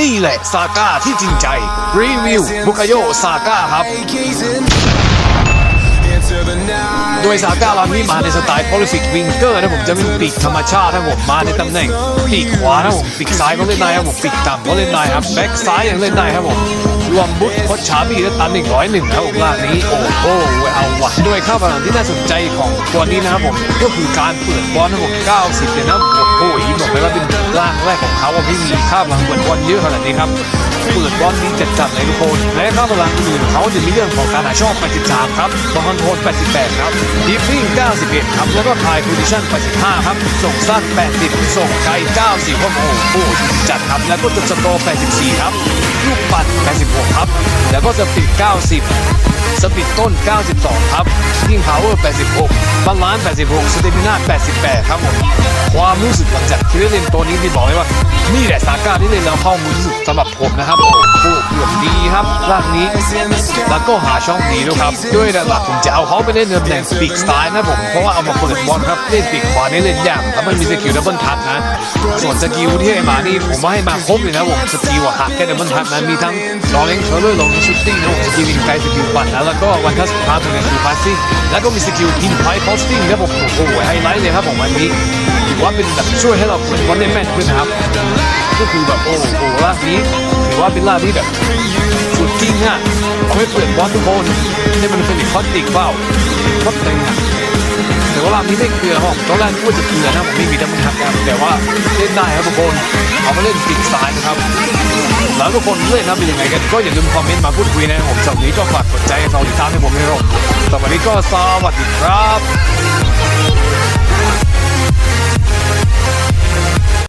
นี่แหละซาก้าที่จริงใจ รีวิวบุคโยซาก้าครับ โดยซาก้าลำนี้มาในสไตล์ prolific winger นะผมจะเป็นปีกธรรมชาตินะผมมาในตำแหน่งปีกขวานะผมปีกซ้ายก็เล่นได้ครับผมปีกต่ำก็เล่นได้ครับแบ็กซ้ายยังเล่นได้ครับผมรวมบุตโคชชาบีและตันหนึ่งร้อยหนึ่งครับผมลากนี้โอ้โหเอาวะโดยค่าพลังที่น่าสนใจของตัวนี้นะครับผมก็คือการเปิดบอลนะผม90เนี่ยนะโอ้โหบอกเลยว่าเป็น ร่างแรกของเขาพี่มีค่าพลังเปิดบอลเยอะขนาดนี้ครับเปิดบอลนี้จัดจัดเลยทุกคนและค่าพลังอื่นเขาจะมีเรื่องของการหาช่อง 83 ครับบอลโทน88 ครับดิฟฟิ้ง91 ครับแล้วก็ทายโพซิชั่น 85 ครับ ส่งสั้น 80 ส่งไกล90ครับโอ้โหจัดครับแล้วก็จุดสโตร์84 ครับลูกปัด86 ครับ ก็สปีด 90 สปีดต้น 92 ครับยิงพาวเวอร์ 86 บาลานซ์ 86 สเตมิน่า 88 ครับผม ความรู้สึกหลังจากที่ได้เล่นตัวนี้ที่บอกเลยว่า นี่แหละสาก้าที่เล่นแล้วเข้ามือรู้สึกสำหรับผมนะครับโอ้โหเกือบดี ครับร่างนี้ แล้วก็หาช่องดีด้วยครับ ด้วยหลักผมจะเอาเขาไปเล่นในตำแหน่งปีกสไตล์นะผม เพราะว่าเอามาเปิดบอลครับเล่นปีกขวานี่เล่นยากถ้าไม่มีสกิลดับเบิลทัชนะ ส่วนสกิลที่ให้มานี่ผมว่าให้มาครบเลยนะผมสกิลอะหักแค่ดับเบิลทัชนะมีทั้งลองเล่นเทอร์เลอร์ลงชุดติ้งนะผมสกิลยิงไกลสกิลปั่นนะแล้วก็วันทัสพาตัวนี้คือพาสซิ่งแล้วก็มีสกิลพินไพพอสติ้งครับผมโอ้โหไฮไลท์เลยครับผมอันนี้ถือว่าเป็นแบบช่วยให้เราเปิดบอลได้แม่นขึ้นนะครับก็คือแบบโอ้โหล่างนี้ถือว่าเป็นล่าที่แบบ จริงอะเอาไว้เปิดบอลทุกคนให้มันเป็นอีกคอสติกเปล่าคอสติงอะแต่ว่าล่างนี้ไม่เกลือห้องตอนแรกพูดจะเกลือนะผมไม่มีทั้งมันทักครับแต่ว่าเล่นได้ครับทุกคนเอามาเล่นปีกซ้ายนะครับแล้วทุกคนเล่นนะเป็นยังไงกันก็อย่าลืมคอมเมนต์มาพูดคุยนะผมสำหรับวันนี้ก็ฝากกดใจเราติดตามให้ผมด้วยนะครับสำหรับวันนี้ก็สวัสดีครับ